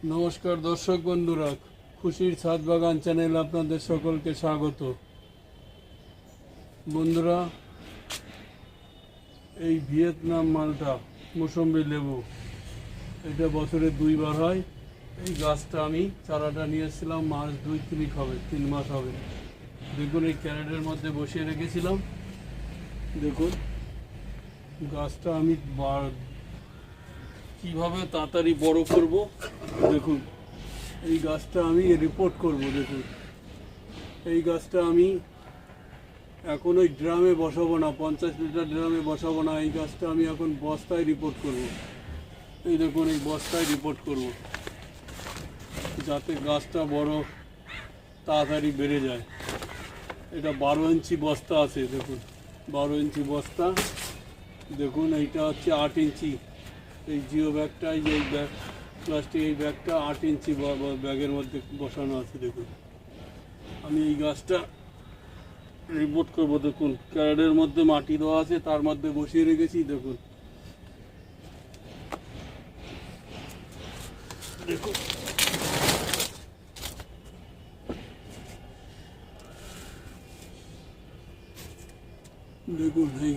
নমস্কার দর্শক বন্ধুরা, খুশির ছাদ বাগান চ্যানেল আপনাদের সকলকে স্বাগত। বন্ধুরা, এই ভিয়েতনাম মালটা, মৌসম্বি লেবু, এটা বছরে দুইবার হয়। এই গাছটা আমি চারাটা নিয়ে এসেছিলাম মাস দুই তিনিক হবে, তিন মাস হবে। দেখুন, এই ক্যারেটের মধ্যে বসিয়ে রেখেছিলাম। দেখুন, গাছটা আমি কীভাবে তাড়াতাড়ি বড় করব? দেখুন, এই গাছটা আমি রিপোর্ট করব, দেখুন। এই গাছটা আমি এখন ওই ড্রামে বসাবো না, পঞ্চাশ লিটার ড্রামে বসাবো না, এই গাছটা আমি এখন বস্তায় রিপোর্ট করব। এই দেখুন, এই বস্তায় রিপোর্ট করব। যাতে গাছটা বড় তাড়াতাড়ি বেড়ে যায়। এটা বারো ইঞ্চি বস্তা আছে, দেখুন। বারো ইঞ্চি বস্তা। দেখুন, এইটা হচ্ছে আট ইঞ্চি। এই জিও ব্যাগটা, এই যে ব্যাগ প্লাস্টিক এই ব্যাগটা আট ইঞ্চি ব্যাগের মধ্যে বসানো আছে, দেখুন। আমি এই গাছটা রিপোর্ট করব, দেখুন। ক্যারেটের মধ্যে মাটি দেওয়া আছে, তার মধ্যে বসিয়ে রেখেছি, দেখুন। দেখুন। দেখুন, এই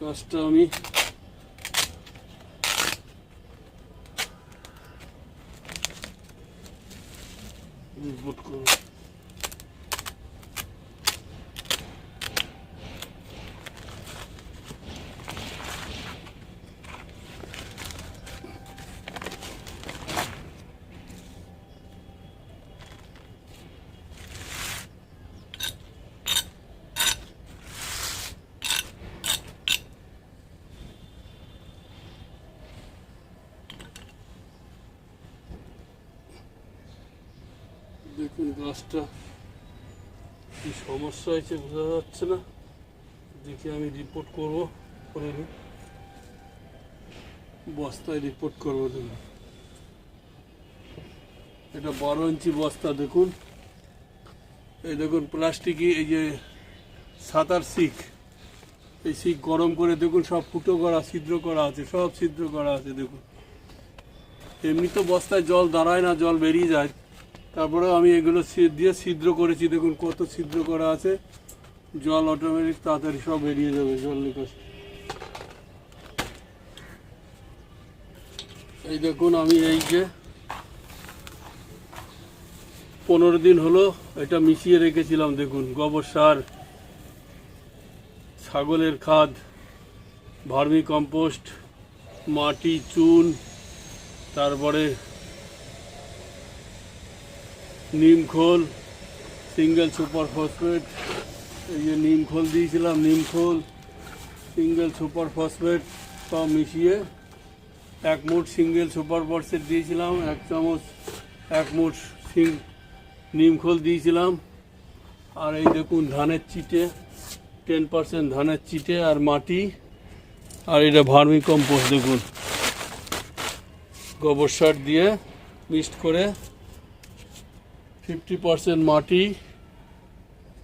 গাছটা আমি রিপোর্ট দেখুন গাছটা কি সমস্যা হয়েছে বোঝা যাচ্ছে না। দেখি আমি রিপোর্ট করব করে বস্তায় রিপোর্ট করব দেখুন। এটা বারো ইঞ্চি বস্তা দেখুন। এই দেখুন প্লাস্টিকই এই যে সাঁতার শিক এই শিক গরম করে দেখুন সব ফুটো করা, ছিদ্র করা আছে, সব ছিদ্র করা আছে দেখুন। এমনি তো বস্তায় জল দাঁড়ায় না, জল বেরিয়ে যায়। তারপরে আমি এগুলো দিয়ে ছিদ্র করেছি, দেখুন কত ছিদ্র করা আছে। জল অটোমেটিক তাড়াতাড়ি সব বেরিয়ে যাবে জল নিকাশ। এই দেখুন আমি এই যে পনেরো দিন হলো এটা মিশিয়ে রেখেছিলাম, দেখুন গোবর সার, ছাগলের খাদ, ভার্মি কম্পোস্ট, মাটি, চুন, তারপরে নিমখোল সিঙ্গেল সুপার ফসফেট, এই যে নিমখোল দিয়েছিলাম নিমখোল সিঙ্গেল সুপার ফসফেট, সব মিশিয়ে এক মুঠ সিঙ্গেল সুপার ফসফেট দিয়েছিলাম, এক চামচ, এক মুঠ সিং নিমখোল দিয়েছিলাম। আর এই দেখুন ধানের চিটে টেন পার্সেন্ট ধানের চিটে আর মাটি, আর এটা ভার্মি কম্পোস্ট দেখুন। গোবর সার দিয়ে মিক্সড করে ফিফটি পার্সেন্ট মাটি,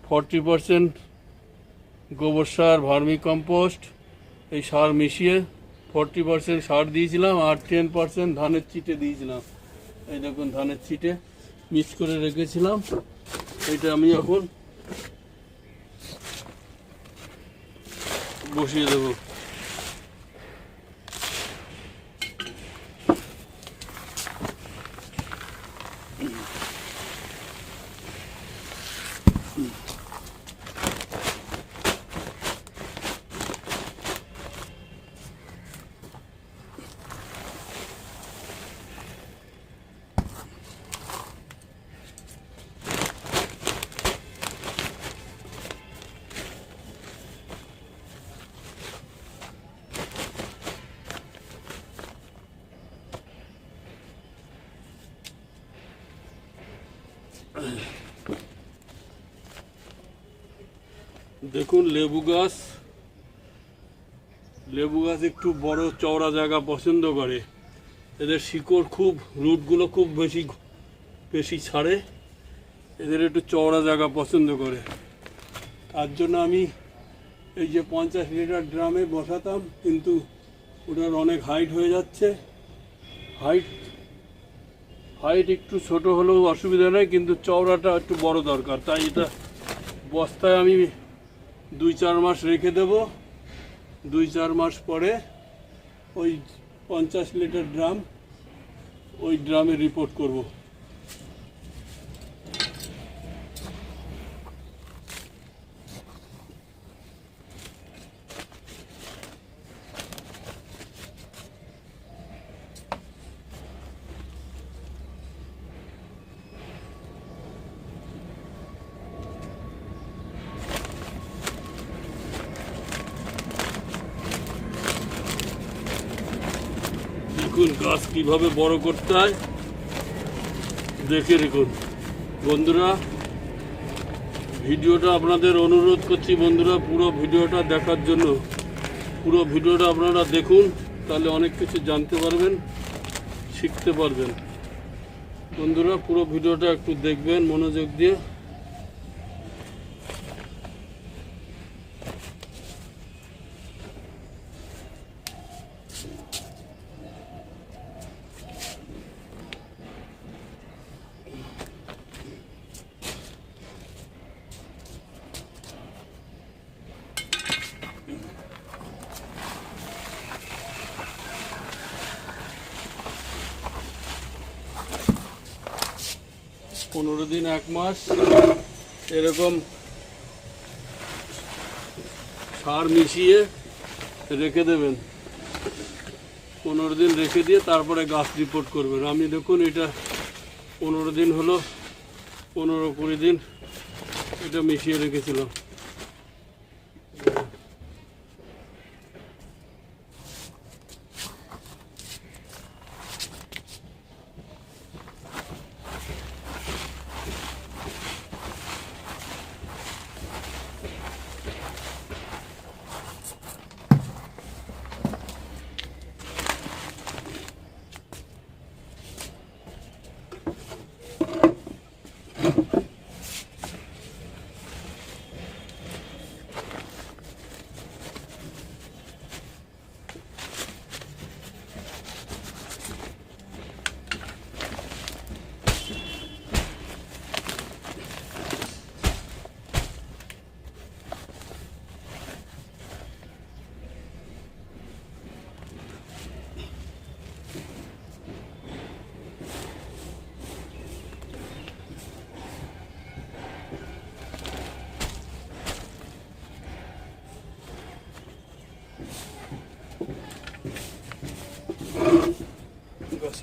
ফর্টি পার্সেন্ট গোবর সার ভার্মি কম্পোস্ট এই সার মিশিয়ে ফর্টি পার্সেন্ট সার দিয়েছিলাম আর টেন পার্সেন্ট ধানের চিটে দিয়েছিলাম। এই দেখুন ধানের চিটে মিক্স করে রেখেছিলাম। এটা আমি এখন বসিয়ে দেবো। দেখুন, লেবু গাছ। লেবু গাছ একটু বড় চওড়া জায়গা পছন্দ করে। এদের শিকড় খুব, রুটগুলো খুব বেশি বেশি ছাড়ে। এদের একটু চওড়া জায়গা পছন্দ করে। তার জন্য আমি এই যে পঞ্চাশ লিটার ড্রামে বসাতাম, কিন্তু ওটার অনেক হাইট হয়ে যাচ্ছে। হাইট হাইট একটু ছোট হলেও অসুবিধা নেই, কিন্তু চওড়াটা একটু বড় দরকার। তাই এটা বস্তায় আমি দুই চার মাস রেখে দেব। দুই চার মাস পরে ওই পঞ্চাশ লিটার ড্রাম ওই ড্রামে রিপোর্ট করব। দেখুন গাছ কীভাবে বড় করতে হয়। দেখে দেখুন। বন্ধুরা, ভিডিওটা আপনাদের অনুরোধ করছি বন্ধুরা, পুরো ভিডিওটা দেখার জন্য। পুরো ভিডিওটা আপনারা দেখুন, তাহলে অনেক কিছু জানতে পারবেন, শিখতে পারবেন। বন্ধুরা, পুরো ভিডিওটা একটু দেখবেন, মনোযোগ দিয়ে। পনেরো দিন এক মাস, এরকম সার মিশিয়ে রেখে দেবেন। পনেরো দিন রেখে দিয়ে তারপরে গাছ রিপোর্ট করবেন। আমি দেখুন এটা পনেরো দিন হলো, পনেরো কুড়ি দিন এটা মিশিয়ে রেখেছিলাম।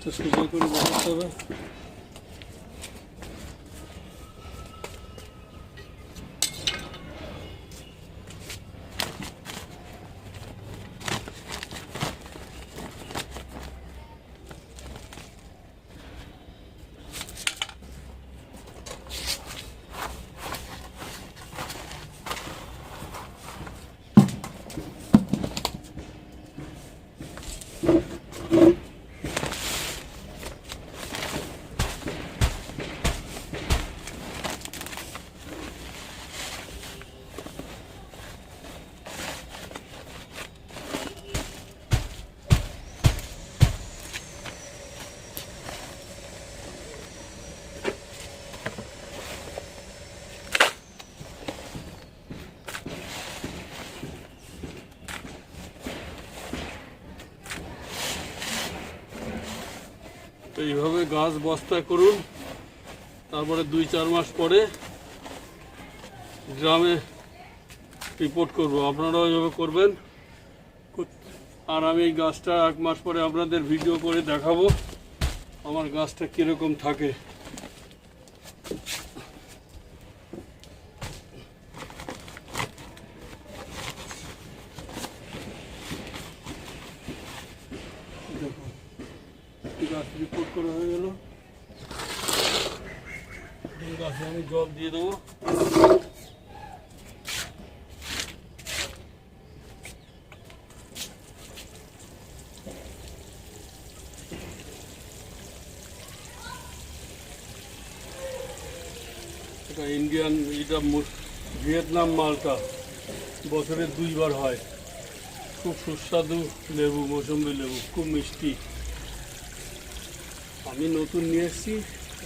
গাছটা সোজা করে বসাতে হবে তো এইভাবে গাছ বস্তা করুন। তারপরে দুই চার মাস পরে গ্রামে রিপোর্ট করব। আপনারাও এইভাবে করবেন। আর আমি এই গাছটা এক মাস পরে আপনাদের ভিডিও করে দেখাবো। আমার গাছটা কীরকম থাকে দেখুন গাছ রিপোর্ট করা, হয়ে গেল। আমি জল দিয়ে দেবো। এটা ইন্ডিয়ান, এটা ভিয়েতনাম মালটা। বছরে দুইবার হয়। খুব সুস্বাদু লেবু, মৌসুমি লেবু, খুব মিষ্টি। আমি নতুন নিয়ে এসেছি।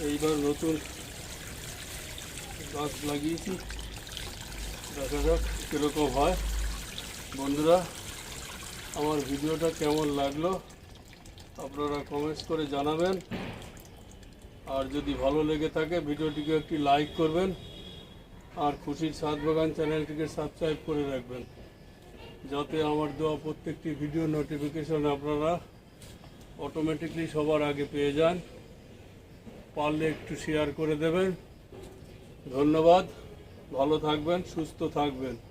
এইবার নতুন গাছ লাগিয়েছি। দেখা যাক কীরকম হয়। বন্ধুরা, আমার ভিডিওটা কেমন লাগল আপনারা কমেন্টস করে জানাবেন। আর যদি ভালো লেগে থাকে, ভিডিওটিকে একটি লাইক করবেন। আর খুশির সাত বাগান চ্যানেলটিকে সাবস্ক্রাইব করে রাখবেন। যাতে আমার দেওয়া প্রত্যেকটি ভিডিও নোটিফিকেশন আপনারা অটোমেটিকলি সবার আগে পেয়ে যান। পারলে একটু শেয়ার করে দেবেন। ধন্যবাদ। ভালো থাকবেন, সুস্থ থাকবেন।